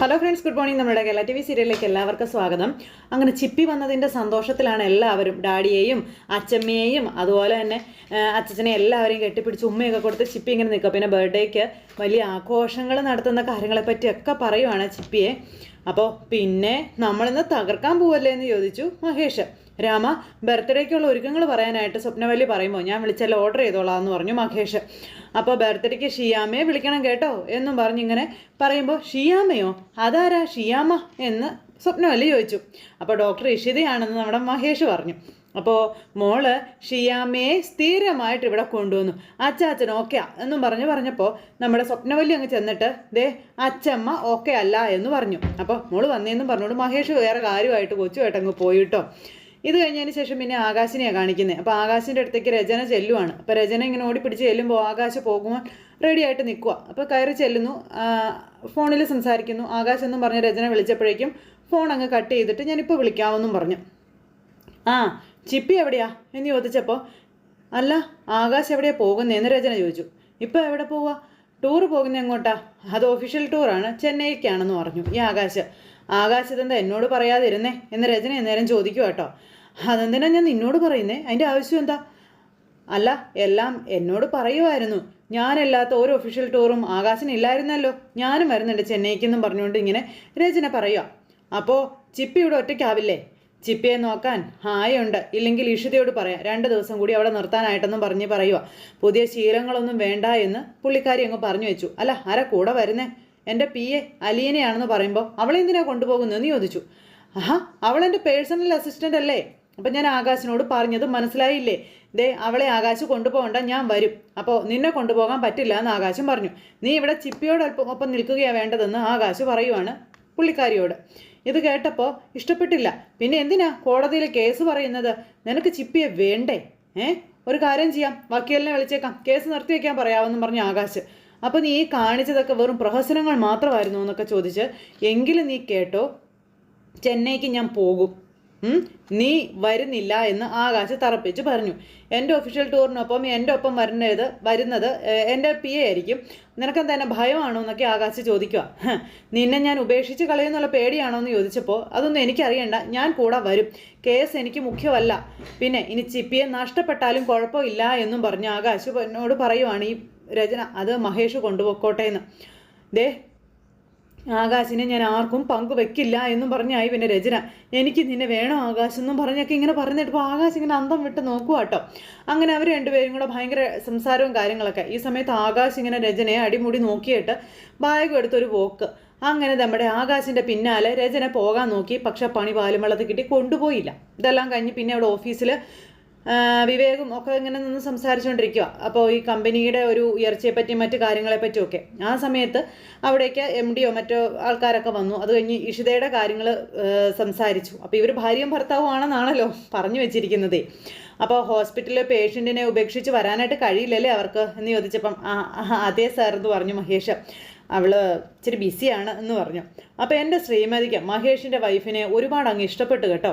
Hello friends good morning നമ്മുടെ Kerala T V സീരിയലിലേക്ക് എല്ലാവർക്കും സ്വാഗതം. അങ്ങനെ ചിപ്പി വന്നതിന്റെ സന്തോഷത്തിലാണ് എല്ലാവരും ഡാഡിയെയും അച്ചമ്മയെയും അതുപോലെ തന്നെ അച്ഛനെ എല്ലാവരെയും കെട്ടിപ്പിടിച്ച് ഉമ്മയൊക്കെ കൊടുത്ത് ചിപ്പി ഇങ്ങനെ നിൽക്കുക. പിന്നെ ബർത്ത്ഡേക്ക് വലിയ ആഘോഷങ്ങൾ നടത്തുന്ന കാര്യങ്ങളെപ്പറ്റിയൊക്കെ പറയുവാണ് ചിപ്പിയെ. അപ്പോൾ പിന്നെ നമ്മളിന്ന് തകർക്കാൻ പോവല്ലേ എന്ന് ചോദിച്ചു മഹേഷ്. രാമ ബർത്ത്ഡേക്കുള്ള ഒരുക്കങ്ങൾ പറയാനായിട്ട് സ്വപ്നവല്ലി പറയുമ്പോൾ ഞാൻ വിളിച്ചാൽ ഓർഡർ ചെയ്തോളാം എന്ന് പറഞ്ഞു മഹേഷ്. അപ്പോൾ ബർത്ത്ഡേക്ക് ഷിയാമയെ വിളിക്കണം കേട്ടോ എന്നും പറഞ്ഞിങ്ങനെ പറയുമ്പോൾ ഷിയാമയോ അതാരാ ഷിയാമ എന്ന് സ്വപ്നവല്ലി ചോദിച്ചു. അപ്പോൾ ഡോക്ടർ ഇഷിതയാണെന്ന് നമ്മുടെ മഹേഷ് പറഞ്ഞു. അപ്പോൾ മോൾ ഷിയാമയെ സ്ഥിരമായിട്ട് ഇവിടെ കൊണ്ടുവന്നു. അച്ചാച്ചൻ ഓക്കെ എന്നും പറഞ്ഞ് പറഞ്ഞപ്പോൾ നമ്മുടെ സ്വപ്നവല്ലി അങ്ങ് ചെന്നിട്ട് ദേ അച്ചമ്മ ഓക്കെ അല്ല എന്ന് പറഞ്ഞു. അപ്പോൾ മോൾ വന്നേന്നും പറഞ്ഞോണ്ട് മഹേഷ് വേറെ കാര്യമായിട്ട് കൊച്ചു ഏട്ടങ്ങ് പോയിട്ടോ ഇത് കഴിഞ്ഞതിന് ശേഷം പിന്നെ ആകാശിനെയാണ് കാണിക്കുന്നത് അപ്പോൾ ആകാശിന്റെ അടുത്തേക്ക് രചന ചെല്ലുവാണ്. അപ്പോൾ രചന ഇങ്ങനെ ഓടി പിടിച്ച് ചെല്ലുമ്പോൾ ആകാശ് പോകുമ്പോൾ റെഡി ആയിട്ട് നിൽക്കുക അപ്പോൾ കയറി ചെല്ലുന്നു. ഫോണിൽ സംസാരിക്കുന്നു. ആകാശ് എന്നും പറഞ്ഞ് രചന വിളിച്ചപ്പോഴേക്കും ഫോൺ അങ്ങ് കട്ട് ചെയ്തിട്ട് ഞാനിപ്പോൾ വിളിക്കാമെന്നും പറഞ്ഞു. ആ ചിപ്പി എവിടെയാ? എന്ന് ചോദിച്ചപ്പോൾ അല്ല ആകാശ് എവിടെയാണ് പോകുന്നതെന്ന് രചന ചോദിച്ചു. ഇപ്പോൾ എവിടെ പോവുക ടൂർ പോകുന്ന എങ്ങോട്ടാ? അത് ഒഫീഷ്യൽ ടൂറാണ് ചെന്നൈക്കാണെന്ന് പറഞ്ഞു ഈ ആകാശ്. ആകാശ് ഇതെന്താ എന്നോട് പറയാതിരുന്നേ? എന്ന് രചന നേരം ചോദിക്കുക കേട്ടോ അതെന്തിനാ ഞാൻ നിന്നോട് പറയുന്നേ? അതിന്റെ ആവശ്യം എന്താ? അല്ല എല്ലാം എന്നോട് പറയുമായിരുന്നു ഞാനല്ലാത്ത ഒരു ഒഫീഷ്യൽ ടൂറും ആകാശനില്ലായിരുന്നല്ലോ. ഞാനും വരുന്നുണ്ട് ചെന്നൈക്കെന്നും പറഞ്ഞുകൊണ്ട് ഇങ്ങനെ രചന പറയുക അപ്പോൾ ചിപ്പി ഇവിടെ ഒറ്റയ്ക്കാവില്ലേ? ചിപ്പിയെ നോക്കാൻ ഹായുണ്ട്. ഇല്ലെങ്കിൽ ഇഷിതയോട് പറയാം. രണ്ട് ദിവസം കൂടി അവിടെ നിർത്താനായിട്ടെന്നും പറഞ്ഞ് പറയുക പുതിയ ശീലങ്ങളൊന്നും വേണ്ട എന്ന് പുള്ളിക്കാരി അങ്ങ് പറഞ്ഞു വെച്ചു. അല്ല ആരാ കൂടെ വരുന്നേ? എന്റെ പി എ അലീനയാണെന്ന് പറയുമ്പോൾ അവളെ എന്തിനാ കൊണ്ടുപോകുന്നതെന്ന് ചോദിച്ചു. ആഹാ അവളെന്റെ പേഴ്സണൽ അസിസ്റ്റന്റ് അല്ലേ? അപ്പം ഞാൻ ആകാശിനോട് പറഞ്ഞത് മനസ്സിലായില്ലേ? ദേ അവളെ ആകാശ് കൊണ്ടുപോകണ്ട ഞാൻ വരും. അപ്പോൾ നിന്നെ കൊണ്ടുപോകാൻ പറ്റില്ല എന്ന് ആകാശം പറഞ്ഞു. നീ ഇവിടെ ചിപ്പിയോട് അല്പം ഒപ്പം നിൽക്കുകയാണ് വേണ്ടതെന്ന് ആകാശ് പറയുവാണ് പുള്ളിക്കാരിയോട്. ഇത് കേട്ടപ്പോൾ ഇഷ്ടപ്പെട്ടില്ല. പിന്നെ എന്തിനാ കോടതിയിൽ കേസ് പറയുന്നത്? നിനക്ക് ചിപ്പിയെ വേണ്ടേ? ഏ? ഒരു കാര്യം ചെയ്യാം. വക്കീലിനെ വിളിച്ചേക്കാം. കേസ് നിർത്തി വയ്ക്കാൻ പറയാമെന്ന് പറഞ്ഞു ആകാശ്. അപ്പോൾ നീ കാണിച്ചതൊക്കെ വെറും പ്രഹസനങ്ങൾ മാത്രമായിരുന്നു എന്നൊക്കെ ചോദിച്ച് എങ്കിലും നീ കേട്ടോ? ചെന്നൈക്ക് ഞാൻ പോകും? നീ വരുന്നില്ല എന്ന് ആകാശ് തറപ്പിച്ച് പറഞ്ഞു. എന്റെ ഒഫീഷ്യൽ ടൂറിനൊപ്പം എന്റെ ഒപ്പം വരുന്നത് വരുന്നത് എന്റെ പി എ ആയിരിക്കും. നിനക്കെന്താ എന്നെ ഭയമാണോ എന്നൊക്കെ ആകാശ് ചോദിക്കുക നിന്നെ ഞാൻ ഉപേക്ഷിച്ച് കളയുന്നുള്ള പേടിയാണോ എന്ന് ചോദിച്ചപ്പോൾ അതൊന്നും എനിക്കറിയണ്ട. ഞാൻ കൂടെ വരും. കേസ് എനിക്ക് മുഖ്യമല്ല. പിന്നെ ഇനി ചിപ്പിയെ നഷ്ടപ്പെട്ടാലും കുഴപ്പമില്ല എന്നും പറഞ്ഞ് ആകാശ് എന്നോട് പറയുവാണ് ഈ രചന. അത് മഹേഷ് കൊണ്ടുപോക്കോട്ടെ എന്ന് ദേ ആകാശിനെ ഞാൻ ആർക്കും പങ്കുവെക്കില്ല എന്നും പറഞ്ഞായി പിന്നെ രചന. എനിക്ക് നിന്നെ വേണോ ആകാശം എന്നും പറഞ്ഞൊക്കെ ഇങ്ങനെ പറഞ്ഞിട്ട് ആകാശ് ഇങ്ങനെ അന്തം വിട്ട് നോക്കുക കേട്ടോ. അങ്ങനെ അവർ രണ്ടുപേരും കൂടെ ഭയങ്കര സംസാരവും കാര്യങ്ങളൊക്കെ. ഈ സമയത്ത് ആകാശ് ഇങ്ങനെ രചനയെ അടിമുടി നോക്കിയിട്ട് ബാഗ് എടുത്തൊരു വോക്ക്. അങ്ങനെ നമ്മുടെ ആകാശിന്റെ പിന്നാലെ രചന പോകാൻ നോക്കി. പക്ഷെ പണി പാലും വെള്ളത്തിൽ കിട്ടി കൊണ്ടുപോയില്ല. ഇതെല്ലാം കഴിഞ്ഞ് പിന്നെ അവിടെ ഓഫീസിൽ വിവേകും ഒക്കെ ഇങ്ങനെ നിന്ന് സംസാരിച്ചുകൊണ്ടിരിക്കുക അപ്പോൾ ഈ കമ്പനിയുടെ ഒരു ഉയർച്ചയെപ്പറ്റിയും മറ്റു കാര്യങ്ങളെ പറ്റിയൊക്കെ. ആ സമയത്ത് അവിടേക്ക് എം ഡിയോ മറ്റോ ആൾക്കാരൊക്കെ വന്നു. അത് കഴിഞ്ഞ് ഇഷിതയുടെ കാര്യങ്ങൾ സംസാരിച്ചു. അപ്പോൾ ഇവർ ഭാര്യയും ഭർത്താവും ആണെന്നാണല്ലോ പറഞ്ഞു വെച്ചിരിക്കുന്നതേ. അപ്പോൾ ഹോസ്പിറ്റലിലെ പേഷ്യന്റിനെ ഉപേക്ഷിച്ച് വരാനായിട്ട് കഴിയില്ലല്ലേ അവർക്ക് എന്ന് ചോദിച്ചപ്പം ആ, അതെ സാർ എന്ന് പറഞ്ഞു മഹേഷ്. അവൾ ഇച്ചിരി ബിസിയാണ് എന്ന് പറഞ്ഞു. അപ്പോൾ എന്റെ ശ്രീമതിക്ക് മഹേഷിന്റെ വൈഫിനെ ഒരുപാട് അങ്ങ് ഇഷ്ടപ്പെട്ടു കേട്ടോ.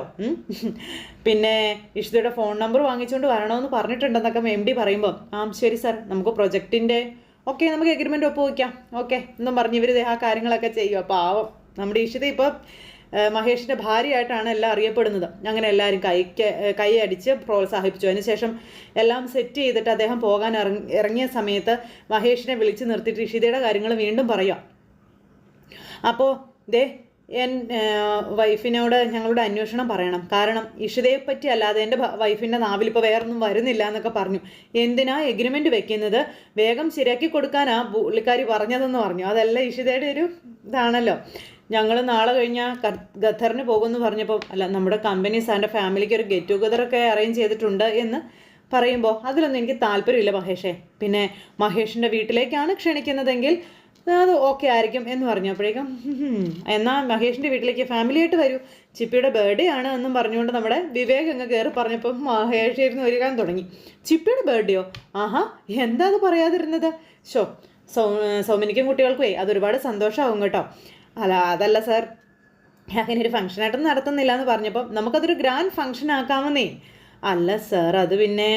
പിന്നെ ഇഷിതയുടെ ഫോൺ നമ്പർ വാങ്ങിച്ചുകൊണ്ട് വരണമെന്ന് പറഞ്ഞിട്ടുണ്ടെന്നൊക്കെ എം ഡി പറയുമ്പോൾ ആ ശരി സാർ നമുക്ക് പ്രൊജക്റ്റിന്റെ ഓക്കെ നമുക്ക് എഗ്രിമെന്റ് ഒപ്പുവയ്ക്കാം ഓക്കെ എന്നും പറഞ്ഞ് ഇവർ ആ കാര്യങ്ങളൊക്കെ ചെയ്യുക പാവം. നമ്മുടെ ഇഷിത ഇപ്പോൾ മഹേഷിന്റെ ഭാര്യയായിട്ടാണ് എല്ലാം അറിയപ്പെടുന്നത്. അങ്ങനെ എല്ലാവരും കൈക്ക് കൈ അടിച്ച് പ്രോത്സാഹിപ്പിച്ചു. അതിനുശേഷം എല്ലാം സെറ്റ് ചെയ്തിട്ട് അദ്ദേഹം പോകാൻ ഇറങ്ങി ഇറങ്ങിയ സമയത്ത് മഹേഷിനെ വിളിച്ച് നിർത്തിയിട്ട് ഇഷിതയുടെ കാര്യങ്ങൾ വീണ്ടും പറയാം. അപ്പോൾ ദേ എൻ വൈഫിനോട് ഞങ്ങളുടെ അന്വേഷണം പറയണം. കാരണം ഇഷിതയെ പറ്റി അല്ലാതെ എന്റെ വൈഫിന്റെ നാവിൽ ഇപ്പോൾ വേറൊന്നും വരുന്നില്ല എന്നൊക്കെ പറഞ്ഞു. എന്തിനാ എഗ്രിമെന്റ് വെക്കുന്നത്? വേഗം ശരിയാക്കി കൊടുക്കാനാ പുള്ളിക്കാരി പറഞ്ഞതെന്ന് പറഞ്ഞു. അതല്ല ഇഷിതയുടെ ഒരു ഇതാണല്ലോ. ഞങ്ങൾ നാളെ കഴിഞ്ഞാൽ ഖത്തറിന് പോകുമെന്ന് പറഞ്ഞപ്പോൾ അല്ല നമ്മുടെ കമ്പനി സാറിന്റെ ഫാമിലിക്ക് ഒരു ഗെറ്റ് ടുഗദറൊക്കെ അറേഞ്ച് ചെയ്തിട്ടുണ്ട് എന്ന് പറയുമ്പോൾ അതിലൊന്നും എനിക്ക് താല്പര്യമില്ല മഹേഷേ. പിന്നെ മഹേഷിന്റെ വീട്ടിലേക്കാണ് ക്ഷണിക്കുന്നതെങ്കിൽ അത് ഓക്കെ ആയിരിക്കും എന്ന് പറഞ്ഞപ്പോഴേക്കും അപ്പോഴേക്കും എന്നാൽ മഹേഷിന്റെ വീട്ടിലേക്ക് ഫാമിലിയായിട്ട് വരൂ. ചിപ്പിയുടെ ബർത്ത്ഡേ ആണ് എന്നും പറഞ്ഞുകൊണ്ട് നമ്മുടെ വിവേക് അങ്ങ് കയറി പറഞ്ഞപ്പോൾ മഹേഷ് ഇരുന്ന് ഒരുക്കാൻ തുടങ്ങി. ചിപ്പിയുടെ ബർത്ത്ഡേയോ ആഹാ എന്താ അത് പറയാതിരുന്നത്? ഷോ സൗ സൗമിനിക്കും കുട്ടികൾക്കുമേ അതൊരുപാട് സന്തോഷമാവും കേട്ടോ. അല്ല അതല്ല സർ അങ്ങനെ ഒരു ഫംഗ്ഷനായിട്ടൊന്നും നടത്തുന്നില്ല എന്ന് പറഞ്ഞപ്പോൾ നമുക്കതൊരു ഗ്രാൻഡ് ഫംഗ്ഷൻ ആക്കാമെന്നേ. അല്ല സാർ അത് പിന്നെ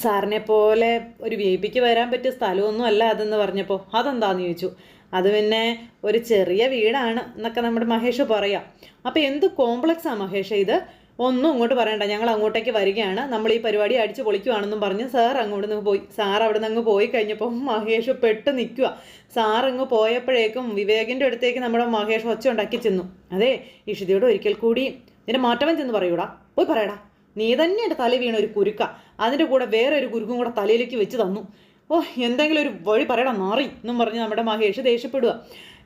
സാറിനെ പോലെ ഒരു വി പിക്ക് വരാൻ പറ്റിയ സ്ഥലമൊന്നും അല്ല അതെന്ന് പറഞ്ഞപ്പോൾ അതെന്താന്ന്? ചോദിച്ചു. അത് പിന്നെ ഒരു ചെറിയ വീടാണ് എന്നൊക്കെ നമ്മുടെ മഹേഷ് പറയാം. അപ്പോൾ എന്ത് കോംപ്ലക്സാണ് മഹേഷ് ഇത്? ഒന്നും ഇങ്ങോട്ട് പറയണ്ട. ഞങ്ങൾ അങ്ങോട്ടേക്ക് വരികയാണ്. നമ്മൾ ഈ പരിപാടി അടിച്ച് പൊളിക്കുവാണെന്നും പറഞ്ഞ് സാർ അങ്ങോട്ട് നിന്ന് പോയി. സാർ അവിടെ നിന്ന് അങ്ങ് പോയി കഴിഞ്ഞപ്പോൾ മഹേഷ് പെട്ട് നിൽക്കുക സാർ അങ്ങ് പോയപ്പോഴേക്കും വിവേകിന്റെ അടുത്തേക്ക് നമ്മുടെ മഹേഷ് ഒച്ച ഉണ്ടാക്കി ചെന്നു. അതെ ഇഷിതയോട് ഒരിക്കൽ കൂടി നിന്റെ മാറ്റവൻ ചെന്ന് പറയൂടാ. പോയി പറയടാ. നീ തന്നെ എന്റെ തല വീണ ഒരു കുരുക്ക. അതിന്റെ കൂടെ വേറെ ഒരു കുരുക്കും കൂടെ തലയിലേക്ക് വെച്ച് തന്നു. ഓ എന്തെങ്കിലും ഒരു വഴി പറയണം മാറി എന്നും പറഞ്ഞ് നമ്മുടെ മഹേഷ് ദേഷ്യപ്പെടുക.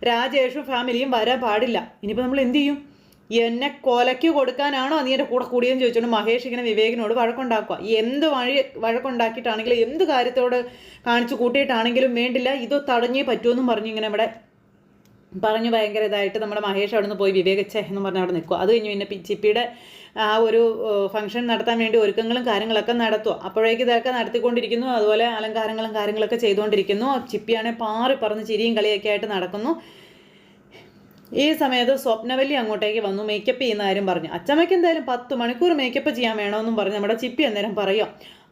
രാജേഷും ഫാമിലിയും വരാൻ പാടില്ല. ഇനിയിപ്പോൾ നമ്മൾ എന്ത് ചെയ്യും? എന്നെ കൊലയ്ക്ക് കൊടുക്കാനാണോ നീ എന്റെ കൂടെ കൂടിയെന്ന് ചോദിച്ചുകൊണ്ട് മഹേഷ് ഇങ്ങനെ വിവേകിനോട് വഴക്കുണ്ടാക്കുക. എന്ത് വഴി വഴക്കുണ്ടാക്കിയിട്ടാണെങ്കിലും എന്ത് കാര്യത്തോട് കാണിച്ചു കൂട്ടിയിട്ടാണെങ്കിലും വേണ്ടില്ല. ഇത് തടഞ്ഞേ പറ്റുമെന്നും പറഞ്ഞു ഇങ്ങനെ ഇവിടെ പറഞ്ഞു ഭയങ്കര ഇതായിട്ട് നമ്മുടെ മഹേഷ് അവിടെ നിന്ന് പോയി വിവേകച്ചേ എന്ന് പറഞ്ഞ് അവിടെ നിൽക്കുക അത് കഴിഞ്ഞ് പിന്നെ ചിപ്പിയുടെ ആ ഒരു ഫംഗ്ഷൻ നടത്താൻ വേണ്ടി ഒരുക്കങ്ങളും കാര്യങ്ങളൊക്കെ നടത്തുക അപ്പോഴേക്ക് ഇതൊക്കെ നടത്തിക്കൊണ്ടിരിക്കുന്നു. അതുപോലെ അലങ്കാരങ്ങളും കാര്യങ്ങളൊക്കെ ചെയ്തുകൊണ്ടിരിക്കുന്നു. ചിപ്പിയാണെ പാറി പറഞ്ഞ് ചിരിയും കളിയൊക്കെ ആയിട്ട് നടക്കുന്നു. ഈ സമയത്ത് സ്വപ്നവല്ലി അങ്ങോട്ടേക്ക് വന്നു. മേക്കപ്പ് ചെയ്യുന്ന കാര്യം പറഞ്ഞു. അച്ചമ്മയ്ക്ക് എന്തായാലും പത്ത് മണിക്കൂർ മേക്കപ്പ് ചെയ്യാൻ വേണമെന്നും പറഞ്ഞ്. നമ്മുടെ ചിപ്പി അന്നേരം പറയാം.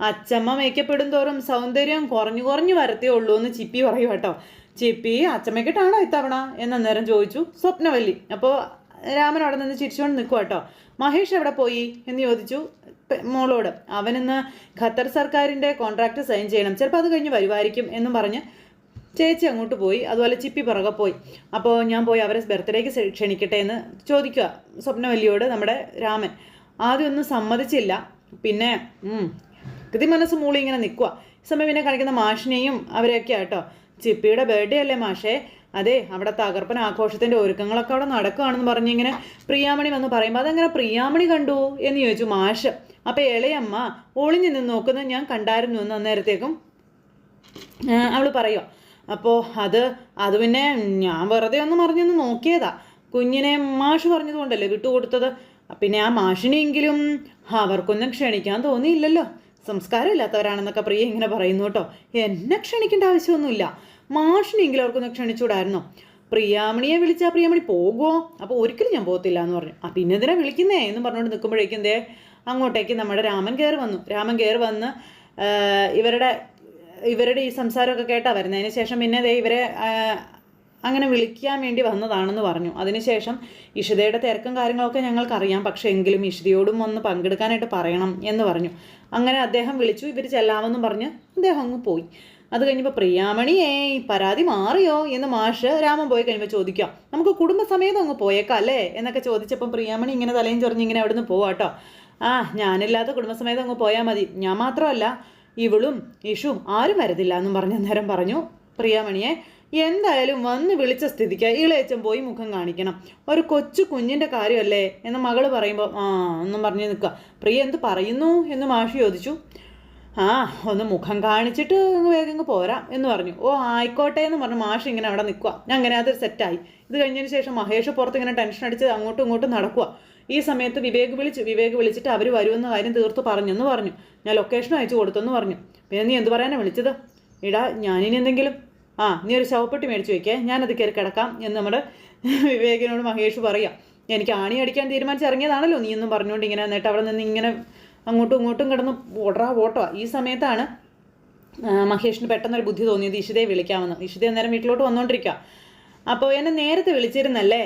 അച്ചമ്മ മേക്കപ്പ് ഇടും തോറും സൗന്ദര്യം കുറഞ്ഞു കുറഞ്ഞു വരത്തേ ഉള്ളൂ എന്ന് ചിപ്പി പറയും കേട്ടോ. ചിപ്പി അച്ചമ്മയ്ക്കിട്ടാണോ ഇത്തവണ? എന്ന നേരം ചോദിച്ചു. സ്വപ്നവല്ലി. അപ്പോൾ രാമൻ അവിടെ നിന്ന് ചിരിച്ചുകൊണ്ട് നിൽക്കുക കേട്ടോ മഹേഷ് എവിടെ പോയി? എന്ന് ചോദിച്ചു മോളോട്. അവനിന്ന് ഖത്തർ സർക്കാരിന്റെ കോൺട്രാക്ട് സൈൻ ചെയ്യണം. ചിലപ്പോൾ അത് കഴിഞ്ഞ് വരുമായിരിക്കും എന്നും പറഞ്ഞ് ചേച്ചി അങ്ങോട്ട് പോയി. അതുപോലെ ചിപ്പി പിറകെ പോയി. അപ്പോൾ ഞാൻ പോയി അവരെ ബർത്ത്ഡേക്ക് ക്ഷണിക്കട്ടെ എന്ന് ചോദിക്കുക സ്വപ്നവല്ലിയോട് നമ്മുടെ രാമൻ. ആദ്യം ഒന്നും സമ്മതിച്ചില്ല. പിന്നെ കൃതി മനസ്സ് മൂളി ഇങ്ങനെ നിൽക്കുക സമയം പിന്നെ കാണിക്കുന്ന മാഷിനെയും അവരെയൊക്കെ ആട്ടോ ചിപ്പിയുടെ ബർത്ത്ഡേ അല്ലേ മാഷേ? അതെ അവിടെ തകർപ്പൻ ആഘോഷത്തിന്റെ ഒരുക്കങ്ങളൊക്കെ അവിടെ നടക്കുകയാണെന്ന് പറഞ്ഞിങ്ങനെ പ്രിയാമണി വന്ന് പറയുമ്പോൾ അതെങ്ങനെ പ്രിയാമണി കണ്ടു? എന്ന് ചോദിച്ചു മാഷ്. അപ്പോൾ ഇളയമ്മ ഒളിഞ്ഞു നിന്ന് നോക്കുന്നത് ഞാൻ കണ്ടായിരുന്നു എന്ന് അന്നേരത്തേക്കും അവൾ പറയുമോ അപ്പോൾ അത് അത് പിന്നെ ഞാൻ വെറുതെ ഒന്ന് മറിഞ്ഞൊന്ന് നോക്കിയതാ. കുഞ്ഞിനെ മാഷ് പറഞ്ഞതുകൊണ്ടല്ലേ വിട്ടുകൊടുത്തത്? പിന്നെ ആ മാഷിനെങ്കിലും അവർക്കൊന്നും ക്ഷണിക്കാൻ തോന്നിയില്ലല്ലോ. സംസ്കാരമില്ലാത്തവരാണെന്നൊക്കെ പ്രിയ ഇങ്ങനെ പറയുന്നു കേട്ടോ. എന്നെ ക്ഷണിക്കേണ്ട ആവശ്യമൊന്നുമില്ല. മാഷിനെങ്കിലും അവർക്കൊന്ന് ക്ഷണിച്ചുകൂടായിരുന്നോ? പ്രിയാമണിയെ വിളിച്ചാൽ പ്രിയാമണി പോകുമോ അപ്പോൾ ഒരിക്കലും ഞാൻ പോകത്തില്ല എന്ന് പറഞ്ഞു. ആ പിന്നെ എന്തിനാ വിളിക്കുന്നേ എന്ന് പറഞ്ഞുകൊണ്ട് നിൽക്കുമ്പോഴേക്കും ദേ അങ്ങോട്ടേക്ക് നമ്മുടെ രാമൻ കയറി വന്നു. രാമൻ കയറി വന്ന് ഇവരുടെ ഇവരുടെ ഈ സംസാരമൊക്കെ കേട്ടാ വരുന്നതിന് ശേഷം പിന്നെ ദേ ഇവരെ അങ്ങനെ വിളിക്കാൻ വേണ്ടി വന്നതാണെന്ന് പറഞ്ഞു. അതിനുശേഷം ഇഷിതയുടെ തിരക്കും കാര്യങ്ങളൊക്കെ ഞങ്ങൾക്കറിയാം. പക്ഷേ എങ്കിലും ഇഷിതയോടും ഒന്ന് പങ്കെടുക്കാനായിട്ട് പറയണം എന്ന് പറഞ്ഞു. അങ്ങനെ അദ്ദേഹം വിളിച്ചു. ഇവർ ചെല്ലാമെന്നും പറഞ്ഞ് അദ്ദേഹം അങ്ങ് പോയി. അത് കഴിഞ്ഞപ്പോൾ പ്രിയാമണിയേ പരാതി മാറിയോ? എന്ന് മാഷ് രാമൻ പോയി കഴിയുമ്പോൾ ചോദിക്കാം. നമുക്ക് കുടുംബസമേതം അങ്ങ് പോയേക്കാം അല്ലേ? എന്നൊക്കെ ചോദിച്ചപ്പം പ്രിയാമണി ഇങ്ങനെ തലയും ചൊറിഞ്ഞ് ഇങ്ങനെ അവിടുന്ന് പോവാട്ടോ ആ ഞാനില്ലാത്ത കുടുംബസമേതം അങ്ങ് പോയാൽ മതി. ഞാൻ മാത്രമല്ല ഇവളും ഇഷും ആരും വരുന്നില്ല എന്നും പറഞ്ഞ നേരം പറഞ്ഞു. പ്രിയാമണിയെ എന്തായാലും വന്ന് വിളിച്ച സ്ഥിതിക്ക് ഇളയച്ചൻ പോയി മുഖം കാണിക്കണം. ഒരു കൊച്ചു കുഞ്ഞിന്റെ കാര്യമല്ലേ? എന്ന് മകൾ പറയുമ്പോൾ ആ ഒന്നും പറഞ്ഞു നിൽക്കുക. പ്രിയ എന്ത് പറയുന്നു? എന്ന് മാഷി ചോദിച്ചു. ആ ഒന്ന് മുഖം കാണിച്ചിട്ട് വേഗം പോരാം എന്ന് പറഞ്ഞു. ഓ ആയിക്കോട്ടെ എന്ന് പറഞ്ഞു മാഷ് ഇങ്ങനെ അവിടെ നിൽക്കുക. അങ്ങനെ അത് സെറ്റായി. ഇത് കഴിഞ്ഞതിന് ശേഷം മഹേഷ് പുറത്ത് ഇങ്ങനെ ടെൻഷൻ അടിച്ച് അങ്ങോട്ടും ഇങ്ങോട്ടും നടക്കുക. ഈ സമയത്ത് വിവേക് വിളിച്ചു വിവേക് വിളിച്ചിട്ട് അവർ വരുമെന്ന കാര്യം തീർത്ത് പറഞ്ഞെന്ന് പറഞ്ഞു. ഞാൻ ലൊക്കേഷൻ അയച്ചു കൊടുത്തെന്ന് പറഞ്ഞു. പിന്നെ നീ എന്ത് പറയാനാണ് വിളിച്ചത്? ഇടാ ഞാനിനി എന്തെങ്കിലും ആ നീ ഒരു ശവപ്പെട്ടി മേടിച്ച് വയ്ക്കേ ഞാനത് കയറി കിടക്കാം എന്ന് നമ്മുടെ വിവേകനോട് മഹേഷ് പറയാം. എനിക്ക് ആണി അടിക്കാൻ തീരുമാനിച്ചിറങ്ങിയതാണല്ലോ നീ എന്നും പറഞ്ഞുകൊണ്ട് ഇങ്ങനെ എന്നിട്ട് അവിടെ നിന്ന് ഇങ്ങനെ അങ്ങോട്ടും ഇങ്ങോട്ടും കിടന്ന് ഓടറാ ഓട്ടോ. ഈ സമയത്താണ് മഹേഷിന് പെട്ടെന്നൊരു ബുദ്ധി തോന്നിയത് ഇഷിതയെ വിളിക്കാമെന്ന്. ഇഷിത അന്നേരം വീട്ടിലോട്ട് വന്നുകൊണ്ടിരിക്കുക അപ്പോൾ എന്നെ നേരത്തെ വിളിച്ചിരുന്നല്ലേ?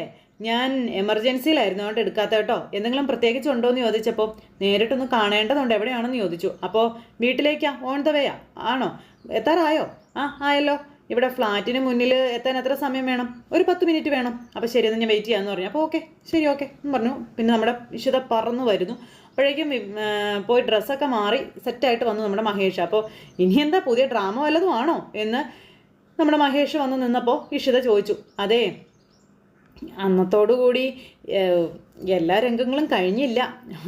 ഞാൻ എമർജൻസിയിലായിരുന്നു അതുകൊണ്ട് എടുക്കാത്ത കേട്ടോ. എന്തെങ്കിലും പ്രത്യേകിച്ച് ഉണ്ടോ എന്ന് ചോദിച്ചപ്പോൾ നേരിട്ടൊന്ന് കാണേണ്ടതുണ്ട് എവിടെയാണെന്ന് ചോദിച്ചു. അപ്പോൾ വീട്ടിലേക്കാ ഓൺ ദ വേയാ. ആണോ? എത്താറായോ? ആ ആയല്ലോ. ഇവിടെ ഫ്ലാറ്റിന് മുന്നിൽ എത്താൻ എത്ര സമയം വേണം? ഒരു പത്ത് മിനിറ്റ് വേണം. അപ്പോൾ ശരി എന്നാൽ ഞാൻ വെയിറ്റ് ചെയ്യാമെന്ന് പറഞ്ഞു. അപ്പോൾ ഓക്കെ ശരി ഓക്കെ എന്ന് പറഞ്ഞു. പിന്നെ നമ്മുടെ ഇഷിത പറന്നു വരുന്നു. അപ്പോഴേക്കും പോയി ഡ്രസ്സൊക്കെ മാറി സെറ്റായിട്ട് വന്നു നമ്മുടെ മഹേഷ്. അപ്പോൾ ഇനി എന്താ പുതിയ ഡ്രാമ വല്ലതും ആണോ എന്ന് നമ്മുടെ മഹേഷ് വന്ന് നിന്നപ്പോൾ ഇഷിത ചോദിച്ചു. അതെ അന്നത്തോടുകൂടി എല്ലാ രംഗങ്ങളും കഴിഞ്ഞില്ല.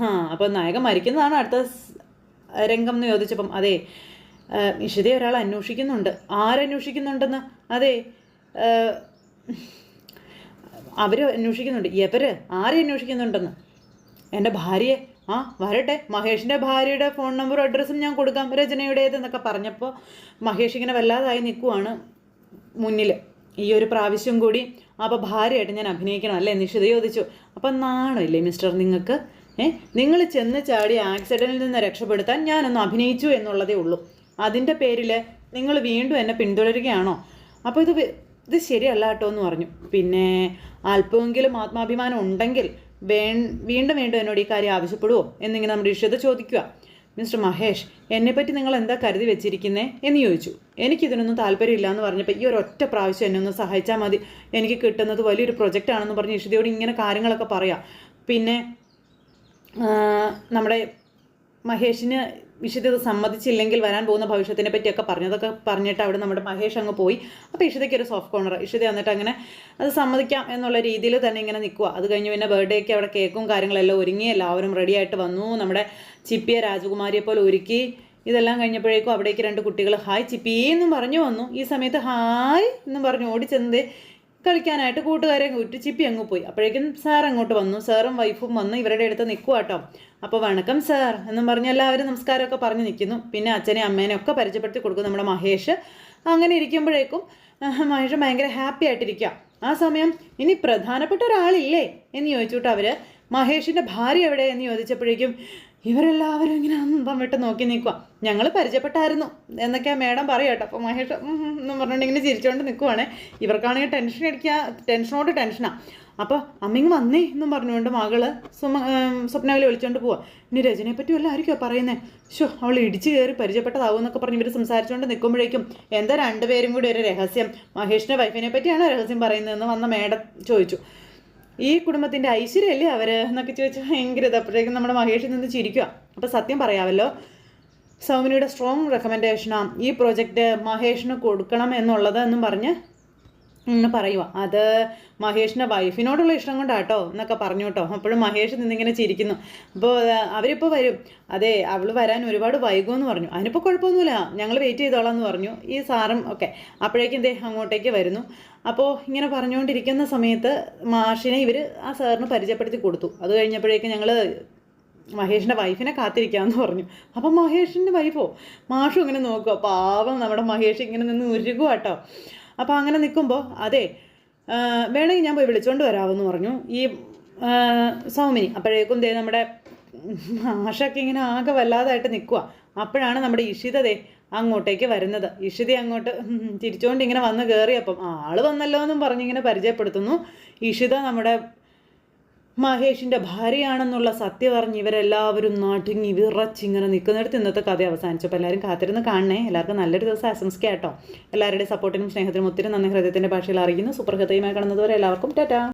ആ അപ്പോൾ നായകൻ മരിക്കുന്നതാണ് അടുത്ത രംഗം എന്ന് ചോദിച്ചപ്പം. അതെ ഇഷിതയെ ഒരാൾ അന്വേഷിക്കുന്നുണ്ട്. ആരന്വേഷിക്കുന്നുണ്ടെന്ന് അതെ. അവർ അന്വേഷിക്കുന്നുണ്ട്. എവര്? ആരെ അന്വേഷിക്കുന്നുണ്ടെന്ന്? എന്റെ ഭാര്യയെ. ആ വരട്ടെ. മഹേഷിന്റെ ഭാര്യയുടെ ഫോൺ നമ്പറും അഡ്രസ്സും ഞാൻ കൊടുക്കാം. രചനയുടേത് എന്നൊക്കെ പറഞ്ഞപ്പോൾ മഹേഷ് ഇങ്ങനെ വല്ലാതായി നിൽക്കുവാണ് മുന്നിൽ ഈ ഒരു പ്രാവശ്യം കൂടി അപ്പോൾ ഭാര്യയായിട്ട് ഞാൻ അഭിനയിക്കണം അല്ലേ? നിഷിത ചോദിച്ചു. അപ്പം നാണമില്ലേ മിസ്റ്റർ നിങ്ങൾക്ക്? ഏ നിങ്ങൾ ചെന്ന് ചാടി ആക്സിഡന്റിൽ നിന്ന് രക്ഷപ്പെടുത്താൻ ഞാനൊന്ന് അഭിനയിച്ചു എന്നുള്ളതേ ഉള്ളൂ. അതിന്റെ പേരിൽ നിങ്ങൾ വീണ്ടും എന്നെ പിന്തുടരുകയാണോ? അപ്പോൾ ഇത് ഇത് ശരിയല്ല കേട്ടോ എന്ന് പറഞ്ഞു. പിന്നെ അല്പമെങ്കിലും ആത്മാഭിമാനം ഉണ്ടെങ്കിൽ വേ വീണ്ടും വീണ്ടും എന്നോട് ഈ കാര്യം ആവശ്യപ്പെടുവോ എന്നിങ്ങനെ നമ്മുടെ ഇഷ്ടത ചോദിക്കുക. മിസ്റ്റർ മഹേഷ് എന്നെപ്പറ്റി നിങ്ങൾ എന്താ കരുതി വെച്ചിരിക്കുന്നേ എന്ന് ചോദിച്ചു. എനിക്കിതിനൊന്നും താല്പര്യമില്ല എന്ന് പറഞ്ഞപ്പോൾ ഈ ഒരു ഒറ്റ പ്രാവശ്യം എന്നെ ഒന്ന് സഹായിച്ചാൽ മതി. എനിക്ക് കിട്ടുന്നത് വലിയൊരു പ്രൊജക്റ്റ് ആണെന്ന് പറഞ്ഞ് ഇഷിതയോട് ഇങ്ങനെ കാര്യങ്ങളൊക്കെ പറയാം. പിന്നെ നമ്മുടെ മഹേഷിന് ഇഷിത സമ്മതിച്ചില്ലെങ്കിൽ വരാൻ പോകുന്ന ഭവിഷ്യത്തിനെ പറ്റിയൊക്കെ പറഞ്ഞതൊക്കെ പറഞ്ഞിട്ട് അവിടെ നമ്മുടെ മഹേഷ് അങ്ങ് പോയി. അപ്പോൾ ഇഷിതയ്ക്ക് ഒരു സോഫ്റ്റ് കോർണർ ഇഷിത എന്നിട്ട് അങ്ങനെ അത് സമ്മതിക്കാം എന്നുള്ള രീതിയിൽ തന്നെ ഇങ്ങനെ നിൽക്കുക അത് കഴിഞ്ഞ് പിന്നെ ബർത്ത്ഡേക്ക് അവിടെ കേക്കും കാര്യങ്ങളെല്ലാം ഒരുങ്ങി എല്ലാവരും റെഡി ആയിട്ട് വന്നു. നമ്മുടെ ചിപ്പിയെ രാജകുമാരിയെ പോലെ ഒരുക്കി. ഇതെല്ലാം കഴിഞ്ഞപ്പോഴേക്കും അവിടേക്ക് രണ്ട് കുട്ടികൾ ഹായ് ചിപ്പി എന്നും പറഞ്ഞു വന്നു. ഈ സമയത്ത് ഹായ് എന്നും പറഞ്ഞു. ഓടിച്ചെന്നത് കളിക്കാനായിട്ട് കൂട്ടുകാരെ കൂട്ടി ചിപ്പി അങ്ങ് പോയി. അപ്പോഴേക്കും സാർ അങ്ങോട്ട് വന്നു. സാറും വൈഫും വന്ന് ഇവരുടെ അടുത്ത് നിൽക്കുക കേട്ടോ അപ്പോൾ വണക്കം സാർ എന്നും പറഞ്ഞ് എല്ലാവരും നമസ്കാരമൊക്കെ പറഞ്ഞു നിൽക്കുന്നു. പിന്നെ അച്ഛനെ അമ്മേനെ ഒക്കെ പരിചയപ്പെടുത്തി കൊടുക്കും നമ്മുടെ മഹേഷ്. അങ്ങനെ ഇരിക്കുമ്പോഴേക്കും മഹേഷ് ഭയങ്കര ഹാപ്പി ആയിട്ടിരിക്കുക ആ സമയം ഇനി പ്രധാനപ്പെട്ട ഒരാളില്ലേ? എന്ന് ചോദിച്ചുട്ട് അവർ മഹേഷിന്റെ ഭാര്യ എവിടെ? എന്ന് ചോദിച്ചപ്പോഴേക്കും ഇവരെല്ലാവരും ഇങ്ങനെ അന്തം വിട്ട് നോക്കി നിൽക്കുക ഞങ്ങൾ പരിചയപ്പെട്ടായിരുന്നു. എന്നൊക്കെ മേഡം പറയും കേട്ടോ. അപ്പോൾ മഹേഷ് എന്ന് പറഞ്ഞിട്ടുണ്ടെങ്കിൽ ചിരിച്ചുകൊണ്ട് നിൽക്കുവാണേ ഇവർക്കാണെങ്കിൽ ടെൻഷൻ അടിക്കുക ടെൻഷനോട് ടെൻഷനാണ് അപ്പോൾ അമ്മിങ് വന്നേ എന്നും പറഞ്ഞുകൊണ്ട് മകൾ സുമ സ്വപ്നവിൽ വിളിച്ചുകൊണ്ട് പോവാ. ഇനി രജനയെ പറ്റി വല്ല ആയിരിക്കുമോ പറയുന്നത് ഷോ അവൾ ഇടിച്ച് കയറി പരിചയപ്പെട്ടതാവും എന്നൊക്കെ പറഞ്ഞ് ഇവർ സംസാരിച്ചുകൊണ്ട് നിൽക്കുമ്പോഴേക്കും എന്താ രണ്ടുപേരും കൂടി ഒരു രഹസ്യം. മഹേഷിന്റെ വൈഫിനെ പറ്റിയാണ് രഹസ്യം പറയുന്നതെന്ന് വന്ന മേഡം ചോദിച്ചു. ഈ കുടുംബത്തിന്റെ ഐശ്വര്യമല്ലേ അവർ എന്നൊക്കെ ചോദിച്ചാൽ ഭയങ്കര ഇത്. അപ്പോഴേക്കും നമ്മുടെ മഹേഷിൽ നിന്ന് ചിരിക്കുക അപ്പോൾ സത്യം പറയാമല്ലോ സൗമിനിയുടെ സ്ട്രോങ് റെക്കമെൻഡേഷനാണ് ഈ പ്രോജക്റ്റ് മഹേഷിന് കൊടുക്കണം എന്നുള്ളത് എന്നും പറഞ്ഞ് എന്ന് പറയുക അത് മഹേഷിന്റെ വൈഫിനോടുള്ള ഇഷ്ടം കൊണ്ടാട്ടോ എന്നൊക്കെ പറഞ്ഞു കേട്ടോ. അപ്പോഴും മഹേഷ് നിന്നിങ്ങനെ ചിരിക്കുന്നു. അപ്പോൾ അവരിപ്പോൾ വരും. അതെ അവൾ വരാൻ ഒരുപാട് വൈകുമെന്ന് പറഞ്ഞു. അതിനിപ്പോൾ കുഴപ്പമൊന്നുമില്ല. ഞങ്ങൾ വെയിറ്റ് ചെയ്തോളാം എന്ന് പറഞ്ഞു. ഈ സാറും ഒക്കെ. അപ്പോഴേക്കും ദേ അങ്ങോട്ടേക്ക് വരുന്നു. അപ്പോൾ ഇങ്ങനെ പറഞ്ഞുകൊണ്ടിരിക്കുന്ന സമയത്ത് മാഷിനെ ഇവർ ആ സാറിന് പരിചയപ്പെടുത്തി കൊടുത്തു. അത് കഴിഞ്ഞപ്പോഴേക്കും ഞങ്ങൾ മഹേഷിന്റെ വൈഫിനെ കാത്തിരിക്കാമെന്ന് പറഞ്ഞു. അപ്പം മഹേഷിന്റെ വൈഫോ? മാഷും ഇങ്ങനെ നോക്കുക പാവം നമ്മുടെ മഹേഷ് ഇങ്ങനെ നിന്ന് ഉരുകുക കേട്ടോ അപ്പോൾ അങ്ങനെ നിൽക്കുമ്പോൾ അതെ വേണമെങ്കിൽ ഞാൻ പോയി വിളിച്ചുകൊണ്ട് വരാമെന്ന് പറഞ്ഞു. ഈ സൗമിനി അപ്പോഴേക്കും ദേ നമ്മുടെ ആശക്ക് ഇങ്ങനെ ആകെ വല്ലാതായിട്ട് നിൽക്കുക അപ്പോഴാണ് നമ്മുടെ ഇഷിതതേ അങ്ങോട്ടേക്ക് വരുന്നത്. ഇഷിത അങ്ങോട്ട് തിരിച്ചുകൊണ്ട് ഇങ്ങനെ വന്ന് കയറിയപ്പം ആൾ വന്നല്ലോ എന്നും പറഞ്ഞിങ്ങനെ പരിചയപ്പെടുത്തുന്നു. ഇഷിത നമ്മുടെ മഹേഷിന്റെ ഭാര്യയാണെന്നുള്ള സത്യം അറിഞ്ഞ് ഇവരെല്ലാവരും നാട്ടിങ്ങി വിറച്ചിങ്ങനെ നിൽക്കുന്നിടത്ത് ഇന്നത്തെ കഥ അവസാനിച്ചപ്പോൾ എല്ലാവരും കാത്തിരുന്ന് കാണണേ. എല്ലാവർക്കും നല്ലൊരു ദിവസം ആശംസിക്കാം കേട്ടോ. എല്ലാവരുടെയും സപ്പോർട്ടിനും സ്നേഹത്തിനും ഒത്തിരി നന്ദി. ഹൃദയത്തിന്റെ ഭാഷയിൽ അറിയിക്കുന്നു സൂപ്പർ ഹൃദയമായി കാണുന്നതുവരെ എല്ലാവർക്കും ടാറ്റാ.